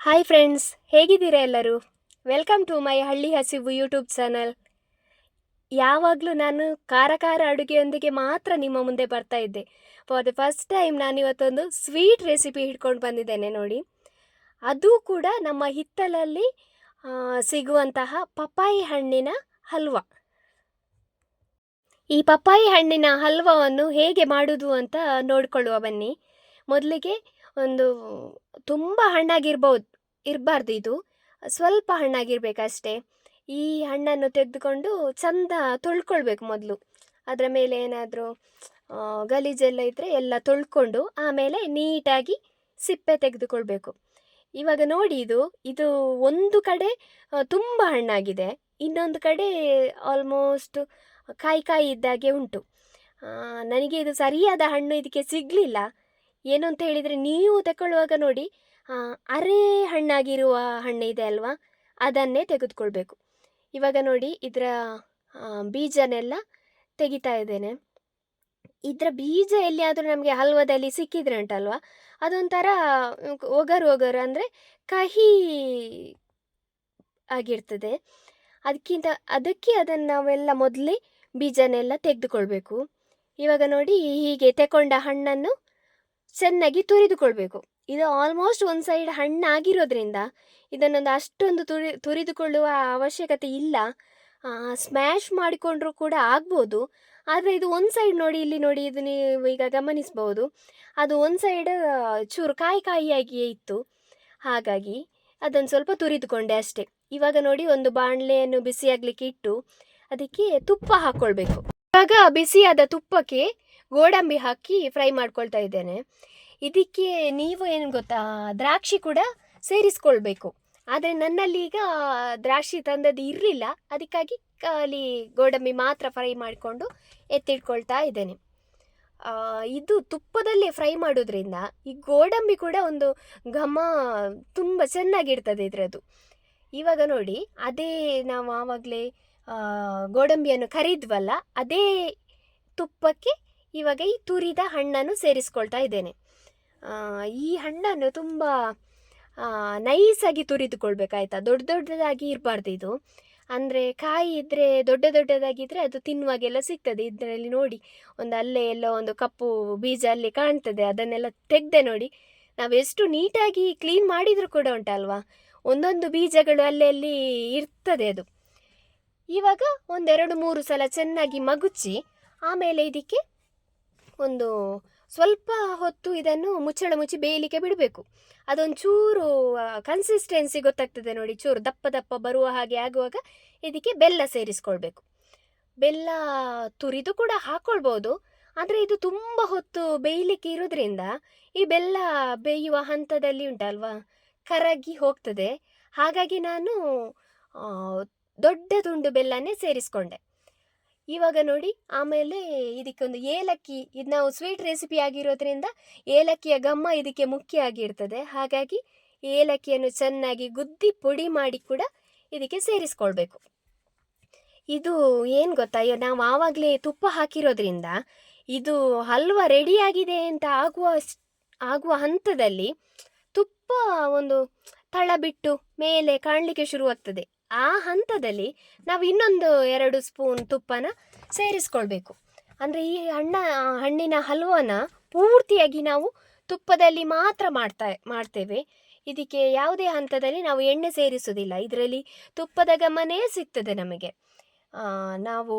Hi friends ಹೇಗಿದ್ದೀರಾ ಎಲ್ಲರೂ? Welcome to my ಹಳ್ಳಿ ಹಸಿವು ಯೂಟ್ಯೂಬ್ ಚಾನಲ್ ಯಾವಾಗಲೂ ನಾನು ಕಾರಕಾರ ಅಡುಗೆಯೊಂದಿಗೆ ಮಾತ್ರ ನಿಮ್ಮ ಮುಂದೆ ಬರ್ತಾ ಇದ್ದೆ. ಫಾರ್ ದ ಫಸ್ಟ್ ಟೈಮ್ ನಾನು ಇವತ್ತೊಂದು ಸ್ವೀಟ್ ರೆಸಿಪಿ ಹಿಡ್ಕೊಂಡು ಬಂದಿದ್ದೇನೆ ನೋಡಿ. ಅದು ಕೂಡ ನಮ್ಮ ಹಿತ್ತಲಲ್ಲಿ ಸಿಗುವಂತಹ ಪಪ್ಪಾಯಿ ಹಣ್ಣಿನ ಹಲ್ವ. ಈ ಪಪ್ಪಾಯಿ ಹಣ್ಣಿನ ಹಲ್ವವನ್ನು ಹೇಗೆ ಮಾಡುವುದು ಅಂತ ನೋಡಿಕೊಳ್ಳುವ ಬನ್ನಿ. ಮೊದಲಿಗೆ ಒಂದು ತುಂಬ ಹಣ್ಣಾಗಿರ್ಬೋದು, ಇರಬಾರ್ದು ಇದು. ಸ್ವಲ್ಪ ಹಣ್ಣಾಗಿರ್ಬೇಕಷ್ಟೇ. ಈ ಹಣ್ಣನ್ನು ತೆಗೆದುಕೊಂಡು ಚಂದ ತೊಳ್ಕೊಳ್ಬೇಕು ಮೊದಲು. ಅದರ ಮೇಲೆ ಏನಾದರೂ ಗಲೀಜೆಲ್ಲ ಇದ್ದರೆ ಎಲ್ಲ ತೊಳ್ಕೊಂಡು ಆಮೇಲೆ ನೀಟಾಗಿ ಸಿಪ್ಪೆ ತೆಗೆದುಕೊಳ್ಬೇಕು. ಇವಾಗ ನೋಡಿ ಇದು ಇದು ಒಂದು ಕಡೆ ತುಂಬ ಹಣ್ಣಾಗಿದೆ. ಇನ್ನೊಂದು ಕಡೆ ಆಲ್ಮೋಸ್ಟ್ ಕಾಯಿ ಕಾಯಿ ಇದ್ದಾಗೆ ಉಂಟು. ನನಗೆ ಇದು ಸರಿಯಾದ ಹಣ್ಣು ಇದಕ್ಕೆ ಸಿಗಲಿಲ್ಲ. ಏನು ಅಂತ ಹೇಳಿದರೆ ನೀವು ತಗೊಳ್ಳುವಾಗ ನೋಡಿ ಅರೆ ಹಣ್ಣಾಗಿರುವ ಹಣ್ಣು ಇದೆ ಅಲ್ವಾ? ಅದನ್ನೇ ತೆಗೆದುಕೊಳ್ಬೇಕು. ಇವಾಗ ನೋಡಿ ಇದರ ಬೀಜನೆಲ್ಲ ತೆಗಿತಾ ಇದ್ದೇನೆ. ಇದರ ಬೀಜ ಎಲ್ಲಿಯಾದರೂ ನಮಗೆ ಹಲ್ವದಲ್ಲಿ ಸಿಕ್ಕಿದ್ರೆ ಉಂಟಲ್ವಾ ಅದೊಂಥರ ಒಗರು ಒಗರು ಅಂದರೆ ಕಹಿ ಆಗಿರ್ತದೆ. ಅದಕ್ಕಿಂತ, ಅದಕ್ಕೆ ಅದನ್ನು ನಾವೆಲ್ಲ ಮೊದಲೇ ಬೀಜನೆಲ್ಲ ತೆಗೆದುಕೊಳ್ಬೇಕು. ಇವಾಗ ನೋಡಿ ಹೀಗೆ ತೆಕೊಂಡ ಹಣ್ಣನ್ನು ಚೆನ್ನಾಗಿ ತುರಿದುಕೊಳ್ಬೇಕು. ಇದು ಆಲ್ಮೋಸ್ಟ್ ಒಂದು ಸೈಡ್ ಹಣ್ಣಾಗಿರೋದ್ರಿಂದ ಇದನ್ನೊಂದು ಅಷ್ಟೊಂದು ತುರಿ, ತುರಿದುಕೊಳ್ಳುವ ಅವಶ್ಯಕತೆ ಇಲ್ಲ. ಸ್ಮ್ಯಾಶ್ ಮಾಡಿಕೊಂಡ್ರೂ ಕೂಡ ಆಗ್ಬೋದು. ಆದರೆ ಇದು ಒಂದು ಸೈಡ್ ನೋಡಿ, ಇಲ್ಲಿ ನೋಡಿ ಇದು ನೀವು ಈಗ ಗಮನಿಸ್ಬೋದು. ಅದು ಒಂದು ಸೈಡ್ ಚೂರು ಕಾಯಿ ಕಾಯಿಯಾಗಿಯೇ ಇತ್ತು. ಹಾಗಾಗಿ ಅದನ್ನು ಸ್ವಲ್ಪ ತುರಿದುಕೊಂಡೆ ಅಷ್ಟೇ. ಇವಾಗ ನೋಡಿ ಒಂದು ಬಾಣಲೆಯನ್ನು ಬಿಸಿಯಾಗಲಿಕ್ಕೆ ಇಟ್ಟು ಅದಕ್ಕೆ ತುಪ್ಪ ಹಾಕ್ಕೊಳ್ಬೇಕು ಇವಾಗ ಬಿಸಿಯಾದ ತುಪ್ಪಕ್ಕೆ ಗೋಡಂಬಿ ಹಾಕಿ ಫ್ರೈ ಮಾಡ್ಕೊಳ್ತಾ ಇದ್ದೇನೆ. ಇದಕ್ಕೆ ನೀವು ಏನು ಗೊತ್ತಾ, ದ್ರಾಕ್ಷಿ ಕೂಡ ಸೇರಿಸ್ಕೊಳ್ಬೇಕು. ಆದರೆ ನನ್ನಲ್ಲಿ ಈಗ ದ್ರಾಕ್ಷಿ ತಂದದ್ದು ಇರಲಿಲ್ಲ. ಅದಕ್ಕಾಗಿ ಖಾಲಿ ಗೋಡಂಬಿ ಮಾತ್ರ ಫ್ರೈ ಮಾಡಿಕೊಂಡು ಎತ್ತಿಟ್ಕೊಳ್ತಾ ಇದ್ದೇನೆ. ಇದು ತುಪ್ಪದಲ್ಲೇ ಫ್ರೈ ಮಾಡೋದ್ರಿಂದ ಈ ಗೋಡಂಬಿ ಕೂಡ ಒಂದು ಘಮ ತುಂಬ ಚೆನ್ನಾಗಿರ್ತದೆ ಇದರದ್ದು. ಇವಾಗ ನೋಡಿ, ಅದೇ ನಾವು ಆವಾಗಲೇ ಗೋಡಂಬಿಯನ್ನು ಕರಿದ್ವಲ್ಲ, ಅದೇ ತುಪ್ಪಕ್ಕೆ ಇವಾಗ ಈ ತುರಿದ ಹಣ್ಣನ್ನು ಸೇರಿಸ್ಕೊಳ್ತಾ ಇದ್ದೇನೆ. ಈ ಹಣ್ಣನ್ನು ತುಂಬ ನೈಸಾಗಿ ತುರಿದುಕೊಳ್ಬೇಕಾಯ್ತಾ? ದೊಡ್ಡ ದೊಡ್ಡದಾಗಿ ಇರಬಾರ್ದು ಇದು. ಅಂದರೆ ಕಾಯಿ ಇದ್ದರೆ ದೊಡ್ಡ ದೊಡ್ಡದಾಗಿದ್ದರೆ ಅದು ತಿನ್ನುವಾಗೆಲ್ಲ ಸಿಗ್ತದೆ. ಇದರಲ್ಲಿ ನೋಡಿ, ಒಂದು ಅಲ್ಲೇ ಎಲ್ಲ ಒಂದು ಕಪ್ಪು ಬೀಜ ಅಲ್ಲಿ ಕಾಣ್ತದೆ. ಅದನ್ನೆಲ್ಲ ತೆಗೆದೆ ನೋಡಿ, ನಾವು ಎಷ್ಟು ನೀಟಾಗಿ ಕ್ಲೀನ್ ಮಾಡಿದರೂ ಕೂಡ ಉಂಟಲ್ವಾ? ಒಂದೊಂದು ಬೀಜಗಳು ಅಲ್ಲಲ್ಲಿ ಇರ್ತದೆ ಅದು. ಇವಾಗ ಒಂದೆರಡು ಮೂರು ಸಲ ಚೆನ್ನಾಗಿ ಮಗುಚಿ, ಆಮೇಲೆ ಇದಕ್ಕೆ ಒಂದು ಸ್ವಲ್ಪ ಹೊತ್ತು ಇದನ್ನು ಮುಚ್ಚಳ ಮುಚ್ಚಿ ಬೇಯಲಿಕ್ಕೆ ಬಿಡಬೇಕು. ಅದೊಂದು ಚೂರು ಕನ್ಸಿಸ್ಟೆನ್ಸಿ ಗೊತ್ತಾಗ್ತದೆ ನೋಡಿ, ಚೂರು ದಪ್ಪ ದಪ್ಪ ಬರುವ ಹಾಗೆ ಆಗುವಾಗ ಇದಕ್ಕೆ ಬೆಲ್ಲ ಸೇರಿಸ್ಕೊಳ್ಬೇಕು. ಬೆಲ್ಲ ತುರಿದು ಕೂಡ ಹಾಕ್ಕೊಳ್ಬೋದು ಆದರೆ ಇದು ತುಂಬ ಹೊತ್ತು ಬೇಯಲಿಕ್ಕೆ ಇರೋದ್ರಿಂದ ಈ ಬೆಲ್ಲ ಬೇಯುವ ಹಂತದಲ್ಲಿ ಉಂಟಲ್ವಾ, ಕರಗಿ ಹೋಗ್ತದೆ. ಹಾಗಾಗಿ ನಾನು ದೊಡ್ಡ ತುಂಡು ಬೆಲ್ಲನೇ ಸೇರಿಸ್ಕೊಂಡೆ. ಇವಾಗ ನೋಡಿ ಆಮೇಲೆ ಇದಕ್ಕೊಂದು ಏಲಕ್ಕಿ, ಇದು ನಾವು ಸ್ವೀಟ್ ರೆಸಿಪಿ ಆಗಿರೋದ್ರಿಂದ ಏಲಕ್ಕಿಯ ಘಮ್ಮ ಇದಕ್ಕೆ ಮುಖ್ಯ ಆಗಿರ್ತದೆ. ಹಾಗಾಗಿ ಏಲಕ್ಕಿಯನ್ನು ಚೆನ್ನಾಗಿ ಗುದ್ದಿ ಪುಡಿ ಮಾಡಿ ಕೂಡ ಇದಕ್ಕೆ ಸೇರಿಸ್ಕೊಳ್ಬೇಕು. ಇದು ಏನು ಗೊತ್ತಾ? ನಾವು ಆವಾಗಲೇ ತುಪ್ಪ ಹಾಕಿರೋದ್ರಿಂದ ಇದು ಹಲ್ವ ರೆಡಿಯಾಗಿದೆ ಅಂತ ಆಗುವ ಆಗುವ ಹಂತದಲ್ಲಿ ತುಪ್ಪ ಒಂದು ತಳ ಬಿಟ್ಟು ಮೇಲೆ ಕಾಣಲಿಕ್ಕೆ ಶುರುವಾಗ್ತದೆ. ಆ ಹಂತದಲ್ಲಿ ನಾವು ಇನ್ನೊಂದು ಎರಡು ಸ್ಪೂನ್ ತುಪ್ಪನ ಸೇರಿಸ್ಕೊಳ್ಬೇಕು. ಅಂದರೆ ಈ ಹಣ್ಣ ಹಣ್ಣಿನ ಹಲ್ವನ ಪೂರ್ತಿಯಾಗಿ ನಾವು ತುಪ್ಪದಲ್ಲಿ ಮಾತ್ರ ಮಾಡ್ತಾ, ಮಾಡ್ತೇವೆ. ಇದಕ್ಕೆ ಯಾವುದೇ ಹಂತದಲ್ಲಿ ನಾವು ಎಣ್ಣೆ ಸೇರಿಸುವುದಿಲ್ಲ. ಇದರಲ್ಲಿ ತುಪ್ಪದ ಗಮನೇ ಸಿಗ್ತದೆ ನಮಗೆ. ನಾವು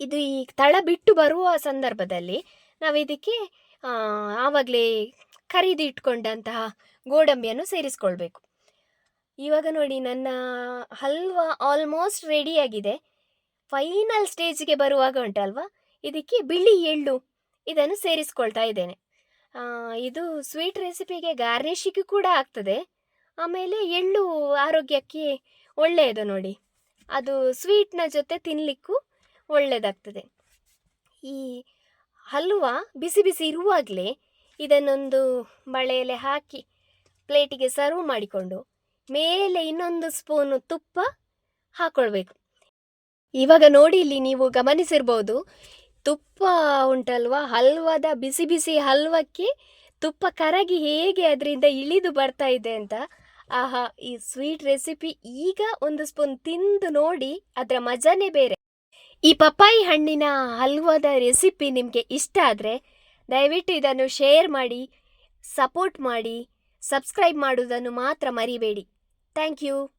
ಇದು ಈ ತಳ ಬಿಟ್ಟು ಬರುವ ಸಂದರ್ಭದಲ್ಲಿ ನಾವು ಇದಕ್ಕೆ ಆವಾಗಲೇ ಖರೀದಿ ಇಟ್ಕೊಂಡಂತಹ ಗೋಡಂಬಿಯನ್ನು ಸೇರಿಸ್ಕೊಳ್ಬೇಕು. ಇವಾಗ ನೋಡಿ ನನ್ನ ಹಲ್ವಾ ಆಲ್ಮೋಸ್ಟ್ ರೆಡಿಯಾಗಿದೆ ಫೈನಲ್ ಸ್ಟೇಜ್ಗೆ ಬರುವಾಗ ಉಂಟಲ್ವಾ? ಇದಕ್ಕೆ ಬಿಳಿ ಎಳ್ಳು ಇದನ್ನು ಸೇರಿಸ್ಕೊಳ್ತಾ ಇದ್ದೇನೆ. ಇದು ಸ್ವೀಟ್ ರೆಸಿಪಿಗೆ ಗಾರ್ನಿಷಿಗೂ ಕೂಡ ಆಗ್ತದೆ. ಆಮೇಲೆ ಎಳ್ಳು ಆರೋಗ್ಯಕ್ಕೆ ಒಳ್ಳೆಯದು ನೋಡಿ. ಅದು ಸ್ವೀಟ್ನ ಜೊತೆ ತಿನ್ನಲಿಕ್ಕೂ ಒಳ್ಳೆಯದಾಗ್ತದೆ ಈ ಹಲ್ವ ಬಿಸಿ ಬಿಸಿ ಇರುವಾಗಲೇ ಇದನ್ನೊಂದು ಬಳೆಯಲ್ಲಿ ಹಾಕಿ ಪ್ಲೇಟಿಗೆ ಸರ್ವ್ ಮಾಡಿಕೊಂಡು ಮೇಲೆ ಇನ್ನೊಂದು ಸ್ಪೂನು ತುಪ್ಪ ಹಾಕೊಳ್ಬೇಕು. ಇವಾಗ ನೋಡಿ ಇಲ್ಲಿ ನೀವು ಗಮನಿಸಿರ್ಬೋದು, ತುಪ್ಪ ಉಂಟಲ್ವಾ? ಹಲ್ವದ, ಬಿಸಿ ಬಿಸಿ ಹಲ್ವಕ್ಕೆ ತುಪ್ಪ ಕರಗಿ ಹೇಗೆ ಅದರಿಂದ ಇಳಿದು ಬರ್ತಾ ಇದೆ ಅಂತ. ಆಹಾ, ಈ ಸ್ವೀಟ್ ರೆಸಿಪಿ ಈಗ ಒಂದು ಸ್ಪೂನ್ ತಿಂದು ನೋಡಿ, ಅದರ ಮಜಾನೇ ಬೇರೆ. ಈ ಪಪ್ಪಾಯಿ ಹಣ್ಣಿನ ಹಲ್ವಾದ ರೆಸಿಪಿ ನಿಮಗೆ ಇಷ್ಟ ಆದರೆ ದಯವಿಟ್ಟು ಇದನ್ನು ಶೇರ್ ಮಾಡಿ, ಸಪೋರ್ಟ್ ಮಾಡಿ, ಸಬ್ಸ್ಕ್ರೈಬ್ ಮಾಡುವುದನ್ನು ಮಾತ್ರ ಮರಿಬೇಡಿ. Thank you.